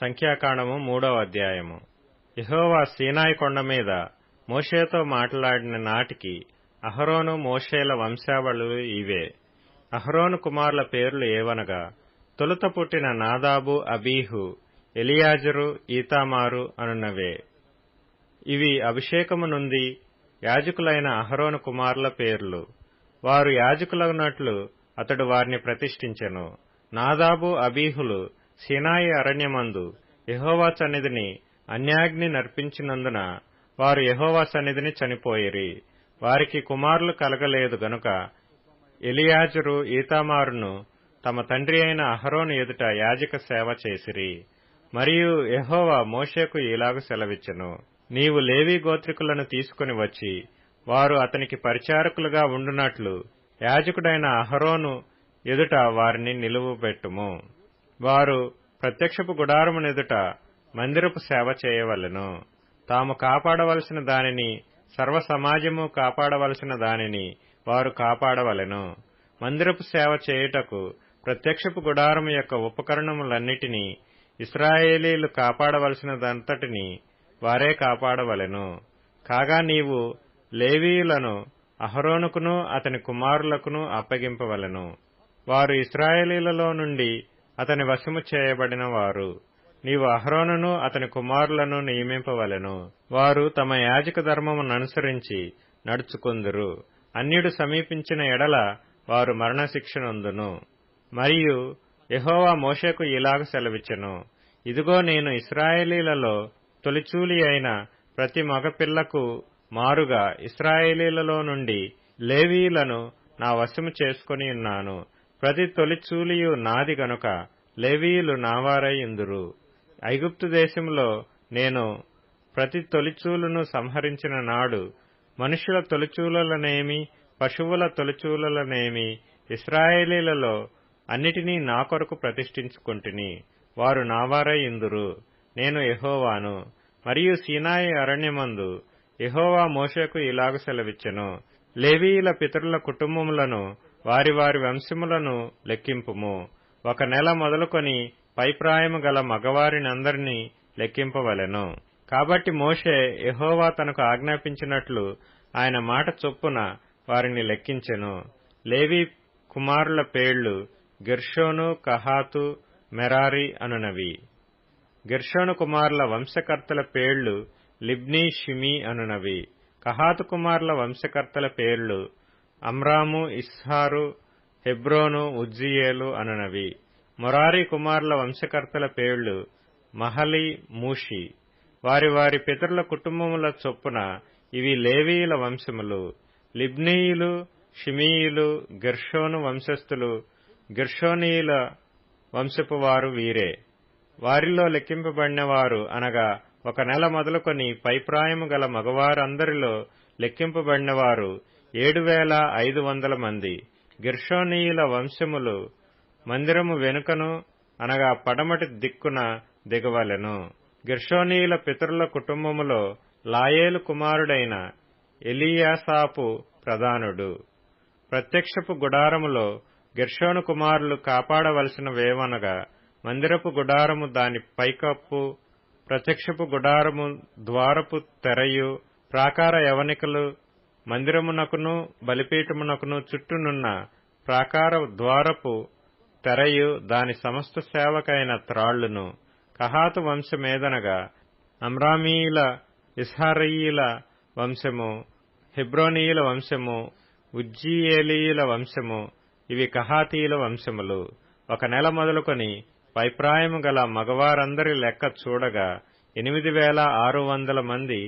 సంఖ్యాకాండము మూడవ అధ్యాయము. ఇహోవా సీనాయి కొండ మీద మోషేతో మాట్లాడిన నాటికి అహరోను మోషేల వంశావళులు ఇవే. అహరోను కుమారుల పేర్లు ఏవనగా తొలుత పుట్టిన నాదాబు అబీహు ఎలియాజరు ఈతామారు అనున్నవే. ఇవి అభిషేకము నుండి యాజకులైన అహరోను కుమారుల పేర్లు. వారు యాజకులగునట్లు అతడు వారిని ప్రతిష్ఠించెను. నాదాబు అబీహులు సినాయి అరణ్యమందు యహోవా సన్నిధిని అన్యాగ్ని నర్పించినందున వారు యహోవా సన్నిధిని చనిపోయిరి. వారికి కుమారులు కలగలేదు గనుక ఎలియాజరు ఈతామారును తమ తండ్రి అయిన అహరోను ఎదుట యాజక సేవ చేసిరి. మరియు యహోవా మోషేకు ఇలాగ సెలవిచ్చెను. నీవు లేవీ గోత్రికులను తీసుకుని వచ్చి వారు అతనికి పరిచారకులుగా ఉండునట్లు యాజకుడైన అహరోను ఎదుట వారిని నిలువబెట్టుము. వారు ప్రత్యక్షపు గుడారమునెదుట మందిరపు సేవ చేయవలెను. తాము కాపాడవలసిన దానిని సర్వ సమాజము కాపాడవలసిన దానిని వారు కాపాడవలెను. మందిరపు సేవ చేయుటకు ప్రత్యక్షపు గుడారము యొక్క ఉపకరణములన్నిటినీ ఇస్రాయేలీలు కాపాడవలసినదంతటిని వారే కాపాడవలెను. కాగా నీవు లేవీయులను అహరోనుకును అతని కుమారులకును అప్పగింపవలెను. వారు ఇస్రాయేలీలలో నుండి అతని వశము చేయబడిన వారు నీవు అహరోనును అతని కుమారులను నియమింపవలెను. వారు తమ యాజక ధర్మముననుసరించి నడుచుకుందురు. అన్యుడు సమీపించిన ఎడల వారు మరణశిక్షనుందును. మరియు యహోవా మోషేకు ఇలాగ సెలవిచ్చెను. ఇదిగో నేను ఇస్రాయేలీలలో తొలిచూలి అయిన ప్రతి మగపిల్లకు మారుగా ఇస్రాయేలీలలో నుండి లేవీయులను నా వశము చేసుకుని ఉన్నాను. ప్రతి తొలిచూలియు నాది గనుక లేవీయులు నావారై ఇందురు. ఐగుప్తు దేశంలో నేను ప్రతి తొలిచూలును సంహరించిన నాడు మనుషుల తొలిచూలలనేమి పశువుల తొలిచూలలనేమి ఇస్రాయేలీలలో అన్నిటినీ నా కొరకు ప్రతిష్ఠించుకుంటుని. వారు నావారై ఇందురు. నేను ఎహోవాను మరియు సీనాయి అరణ్యమందు ఎహోవా మోషకు ఇలాగ సెలవిచ్చెను. లేవీయుల పితరుల కుటుంబములను వారి వారి వంశములను లెక్కింపుము. ఒక నెల మొదలుకొని పైప్రాయము గల మగవారినందరినీ లెక్కింపవలెను. కాబట్టి మోషే యహోవా తనకు ఆజ్ఞాపించినట్లు ఆయన మాట చొప్పున వారిని లెక్కించెను. లేవీ కుమారుల పేళ్ళు గిర్షోను కహాతు మెరారి అనునవి. గిర్షోను కుమారుల వంశకర్తల పేళ్ళు లిబ్నీ షిమీ అనునవి. కహాతు కుమారుల వంశకర్తల పేర్లు అమ్రాము ఇస్హారు హెబ్రోను ఉజ్జియేలు అననవి. మొరారి కుమారుల వంశకర్తల పేళ్ళు మహలి మూషి. వారి వారి పితరుల కుటుంబముల చొప్పున ఇవి లేవీయుల వంశములు. లిబ్నీయులు షిమీయులు గెర్షోను వంశస్థులు. గెర్షోనీయుల వంశపు వారు వీరే. వారిలో లెక్కింపబడిన వారు అనగా ఒక నెల మొదలుకొని పైప్రాయము గల మగవారందరిలో లెక్కింపబడినవారు ఏడు వేల ఐదు వందల మంది గిర్షోనీయుల వంశములు మందిరము వెనుకను అనగా పడమటి దిక్కున దిగవలెను. గిర్షోనీయుల పితరుల కుటుంబములో లాయేలు కుమారుడైన ఎలియాసాపు ప్రధానుడు. ప్రత్యక్షపు గుడారములో గిర్షోను కుమారులు కాపాడవలసిన వేవనగా మందిరపు గుడారము దాని పైకప్పు ప్రత్యక్షపు గుడారము ద్వారపు తెరయు ప్రాకార యవనికలు మందిరమునకును బలిపీఠమునకును చుట్టూనున్న ప్రాకార ద్వారపు తెరయు దాని సమస్త సేవకైన త్రాళ్ళును కహాతు వంశమేదనగా అమ్రామీయుల ఇస్హారీయుల వంశము హెబ్రోనీయుల వంశము ఉజ్జీయేలీయుల వంశము ఇవి కహాతీయుల వంశములు. ఒక నెల మొదలుకొని పైప్రాయము గల మగవారందరి లెక్క చూడగా ఎనిమిది వేల ఆరు వందల మంది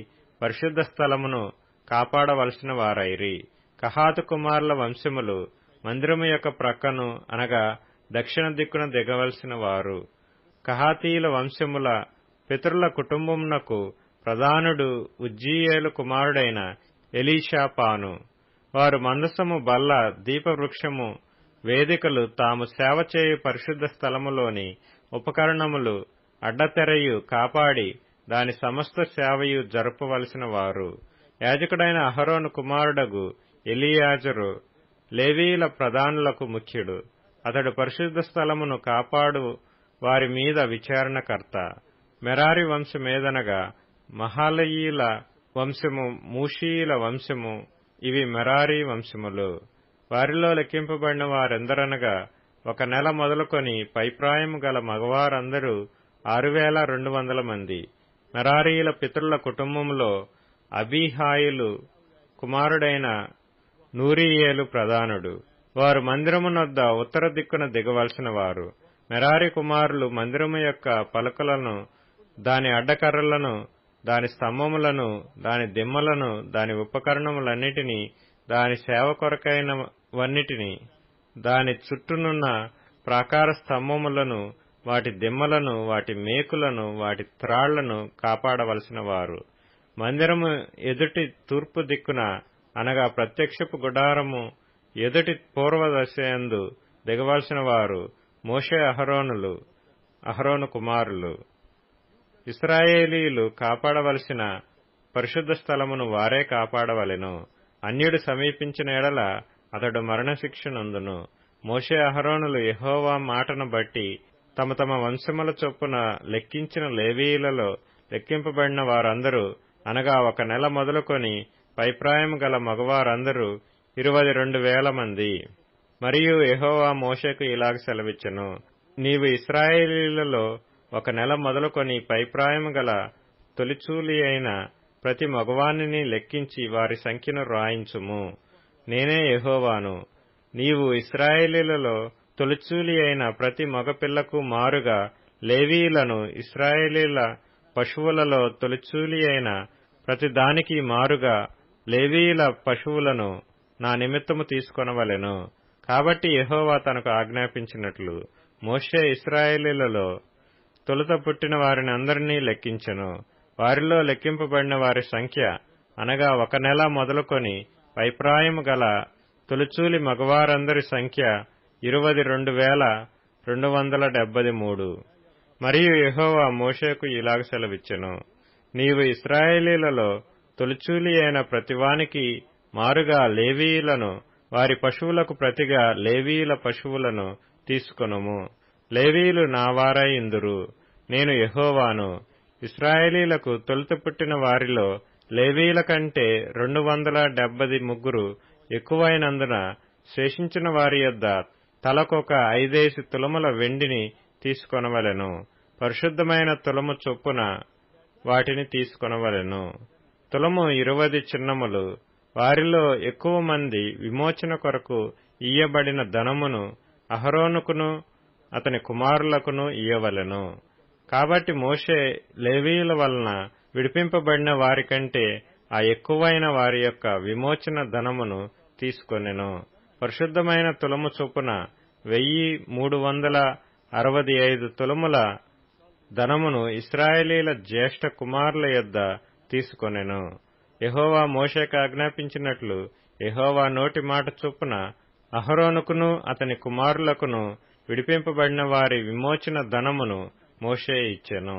పరిశుద్ధ స్థలమును కాపాడవలసిన వారైరి. కహాతు కుమారుల వంశములు మందిరము యొక్క ప్రక్కను అనగా దక్షిణ దిక్కున దిగవలసిన వారు. కహాతీయుల వంశముల పితరుల కుటుంబమునకు ప్రధానుడు ఉజ్జీయేలు కుమారుడైన ఎలీషాపాను. వారు మందసము బల్ల దీపవృక్షము వేదికలు తాము సేవ చేయు పరిశుద్ధ స్థలములోని ఉపకరణములు అడ్డతెరయు కాపాడి దాని సమస్త సేవయు జరుపవలసిన వారు. యాజకుడైన అహరోను కుమారుడగు ఎలియాజరు లేవీల ప్రధానులకు ముఖ్యుడు. అతడు పరిశుద్ధ స్థలమును కాపాడు వారి మీద విచారణకర్త. మెరారి వంశమేదనగా మహాలయీల వంశము మూషీయుల వంశము ఇవి మెరారి వంశములు. వారిలో లెక్కింపబడిన వారెందరనగా ఒక నెల మొదలుకొని పైప్రాయము గల మగవారందరూ ఆరు వేల రెండు వందల మంది. మెరారీల పితరుల కుటుంబంలో అబీహాయిలు కుమారుడైన నూరియేలు ప్రధానుడు. వారు మందిరమునొద్ద ఉత్తర దిక్కున దిగవలసిన వారు. మెరారి కుమారులు మందిరము యొక్క పలకలను దాని అడ్డకర్రలను దాని స్తంభములను దాని దిమ్మలను దాని ఉపకరణములన్నిటినీ దాని సేవ కొరకైనవన్నిటినీ దాని చుట్టూనున్న ప్రాకార స్తంభములను వాటి దిమ్మలను వాటి మేకులను వాటి త్రాళ్ళను కాపాడవలసిన వారు. మందిరము ఎదుటి తూర్పు దిక్కున అనగా ప్రత్యక్షపు గుడారము ఎదుటి పూర్వదశయందు దిగవలసిన వారు మోషే అహరోనులు అహరోను కుమారులు. ఇస్రాయేలీలు కాపాడవలసిన పరిశుద్ధ స్థలమును వారే కాపాడవలెను. అన్యుడు సమీపించిన ఎడల అతడు మరణశిక్ష నందును. మోషే అహరోనులు యహోవా మాటను బట్టి తమ తమ వంశముల చొప్పున లెక్కించిన లేవీయులలో లెక్కింపబడిన వారందరూ అనగా ఒక నెల మొదలుకొని పైప్రాయం గల మగవారందరూ ఇరవై రెండు వేల మంది. మరియు ఎహోవా మోషకు ఇలాగ సెలవిచ్చను నీవు ఇస్రాయేలీలలో ఒక నెల మొదలుకొని పైప్రాయం గల తొలిచూలి అయిన ప్రతి మగవాణిని లెక్కించి వారి సంఖ్యను రాయించుము. నేనే ఎహోవాను నీవు ఇస్రాయేలీలలో తొలిచూలి అయిన ప్రతి మగపిల్లకు మారుగా లేవీలను ఇస్రాయేలీల పశువులలో తొలిచూలి అయిన ప్రతిదానికి మారుగా లేవీల పశువులను నా నిమిత్తము తీసుకొనవలెను. కాబట్టి యహోవా తనకు ఆజ్ఞాపించినట్లు మోషే ఇస్రాయేలీలలో తొలుత పుట్టిన వారిని అందరినీ లెక్కించెను. వారిలో లెక్కింపబడిన వారి సంఖ్య అనగా ఒక నెల మొదలుకొని పైప్రాయము గల తొలిచూలి మగవారందరి సంఖ్య ఇరువది రెండు వేల రెండు వందల డెబ్బది మూడు. మరియు యహోవా మోషేకు ఇలాగ సెలవిచ్చెను. నీవు ఇస్రాయేలీలలో తొలిచూలి అయిన ప్రతివానికి మారుగా లేవీయులను వారి పశువులకు ప్రతిగా లేవీయుల పశువులను తీసుకొనుము. లేవీయులు నావారై ఇందురు. నేను యహోవాను. ఇస్రాయేలీలకు తొలుత పుట్టిన వారిలో లేవీల కంటే రెండు వందల డెబ్బది ముగ్గురు ఎక్కువైనందున శేషించిన వారి యొద్ద తలకొక ఐదేసి తులముల వెండిని తీసుకొనవలెను. పరిశుద్ధమైన తులము చొప్పున వాటిని తీసుకొనవలెను. తులము ఇరువది చిన్నములు. వారిలో ఎక్కువ మంది విమోచన కొరకు ఇయ్యబడిన ధనమును అహరోనుకును అతని కుమారులకును ఇయ్యవలెను. కాబట్టి మోషే లేవీయుల వలన విడిపింపబడిన వారికంటే ఆ ఎక్కువైన వారి యొక్క విమోచన ధనమును తీసుకొనెను. పరిశుద్ధమైన తులము చొప్పున వెయ్యి మూడు వందల అరవది ఐదు తులముల ధనమును ఇస్రాయేలీల జ్యేష్ఠ కుమారుల యొద్ద తీసుకొనెను. యహోవా మోషేకు ఆజ్ఞాపించినట్లు యహోవా నోటి మాట చొప్పున అహరోనుకును అతని కుమారులకును విడిపింపబడిన వారి విమోచన ధనమును మోషే ఇచ్చెను.